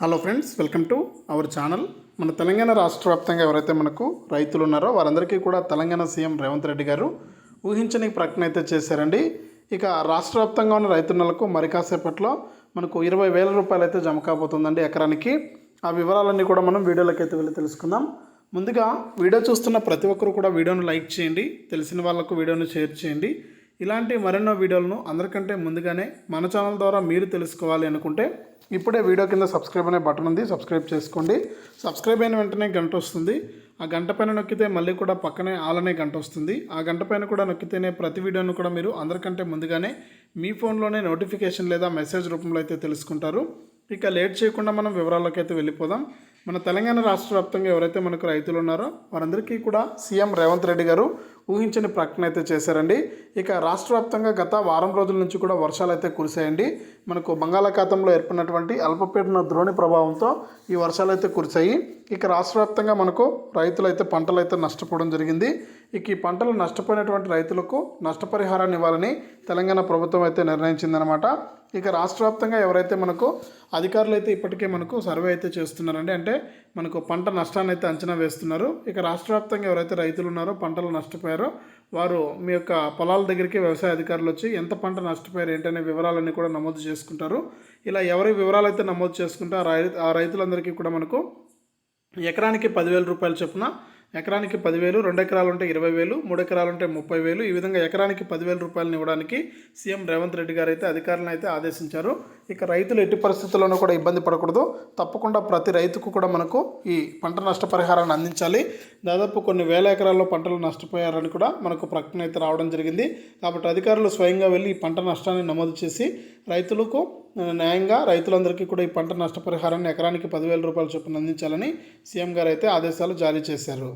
Hello friends welcome to our channel మన తెలంగాణ రాష్ట్ర వ్యాప్తంగా ఎవరైతే మనకు రైతులు ఉన్నారో వారందరికీ కూడా తెలంగాణ సీఎం రేవంత్ రెడ్డి గారు ఊహించని ప్రకటన అయితే చేశారండి. ఇక రాష్ట్ర వ్యాప్తంగా ఉన్న రైతున్నలకు మరి కాసేపట్లో మనకు ఇరవై వేల రూపాయలు అయితే జమ కాబోతుందండి ఎకరానికి. ఆ వివరాలన్నీ కూడా మనం వీడియోలోకి అయితే వెళ్ళి తెలుసుకుందాం. ముందుగా వీడియో చూస్తున్న ప్రతి ఒక్కరు కూడా వీడియోను లైక్ చేయండి తెలిసిన వాళ్ళకు వీడియోను షేర్ చేయండి. ఇలాంటి మరెన్నో వీడియోలను అందరికంటే ముందుగానే మన ఛానల్ ద్వారా మీరు తెలుసుకోవాలి అనుకుంటే ఇప్పుడే వీడియో కింద సబ్స్క్రైబ్ అనే బటన్ ఉంది సబ్స్క్రైబ్ చేసుకోండి. సబ్స్క్రైబ్ అయిన వెంటనే గంట వస్తుంది. ఆ గంట పైన నొక్కితే మళ్ళీ కూడా పక్కనే ఆల్ అనే గంట వస్తుంది. ఆ గంట పైన కూడా నొక్కితేనే ప్రతి వీడియోను కూడా మీరు అందరికంటే ముందుగానే మీ ఫోన్లోనే నోటిఫికేషన్ లేదా మెసేజ్ రూపంలో అయితే తెలుసుకుంటారు. ఇక లేట్ చేయకుండా మనం వివరాల్లోకి అయితే వెళ్ళిపోదాం. మన తెలంగాణ రాష్ట్ర వ్యాప్తంగా ఎవరైతే మనకు రైతులు ఉన్నారో వారందరికీ కూడా సీఎం రేవంత్ రెడ్డి గారు ఊహించని ప్రకటన అయితే చేశారండి. ఇక రాష్ట్ర వ్యాప్తంగా గత వారం రోజుల నుంచి కూడా వర్షాలు అయితే కురిశాయండి. మనకు బంగాళాఖాతంలో ఏర్పడినటువంటి అల్పపీడన ద్రోణి ప్రభావంతో ఈ వర్షాలు అయితే కురిశాయి. ఇక రాష్ట్ర వ్యాప్తంగా మనకు రైతులు అయితే పంటలు అయితే నష్టపోవడం జరిగింది. ఇక ఈ పంటలు నష్టపోయినటువంటి రైతులకు నష్టపరిహారాన్ని ఇవ్వాలని తెలంగాణ ప్రభుత్వం అయితే నిర్ణయించిందనమాట ఇక రాష్ట్ర వ్యాప్తంగా ఎవరైతే మనకు అధికారులు అయితే ఇప్పటికే మనకు సర్వే అయితే చేస్తున్నారండి అంటే మనకు పంట నష్టాన్ని అయితే అంచనా వేస్తున్నారు. ఇక రాష్ట్ర వ్యాప్తంగా ఎవరైతే రైతులు ఉన్నారో పంటలు నష్టపోయారో వారు మీ యొక్క పొలాల దగ్గరికి వ్యవసాయ అధికారులు వచ్చి ఎంత పంట నష్టపోయారు ఏంటనే వివరాలన్నీ కూడా నమోదు చేసుకుంటారు. ఇలా ఎవరి వివరాలు అయితే నమోదు చేసుకుంటే ఆ రై ఆ రైతులందరికీ కూడా మనకు ఎకరానికి పదివేల రూపాయల చొప్పున ఎకరానికి పదివేలు రెండు ఎకరాలు ఉంటే ఇరవై వేలు మూడు ఎకరాలు ఉంటే ముప్పై వేలు ఈ విధంగా ఎకరానికి పదివేల రూపాయలను ఇవ్వడానికి సీఎం రేవంత్ రెడ్డి గారు అయితే అధికారులను అయితే ఆదేశించారు. ఇక రైతులు ఎట్టి పరిస్థితుల్లోనూ కూడా ఇబ్బంది పడకూడదు. తప్పకుండా ప్రతి రైతుకు కూడా మనకు ఈ పంట నష్టపరిహారాన్ని అందించాలి. దాదాపు కొన్ని వేల ఎకరాల్లో పంటలు నష్టపోయారని కూడా మనకు ప్రకటన అయితే రావడం జరిగింది. కాబట్టి అధికారులు స్వయంగా వెళ్ళి ఈ పంట నష్టాన్ని నమోదు చేసి రైతులకు న్యాయంగా రైతులందరికీ కూడా ఈ పంట నష్టపరిహారాన్ని ఎకరానికి పదివేల రూపాయల చొప్పున అందించాలని సీఎం గారు అయితే ఆదేశాలు జారీ చేశారు.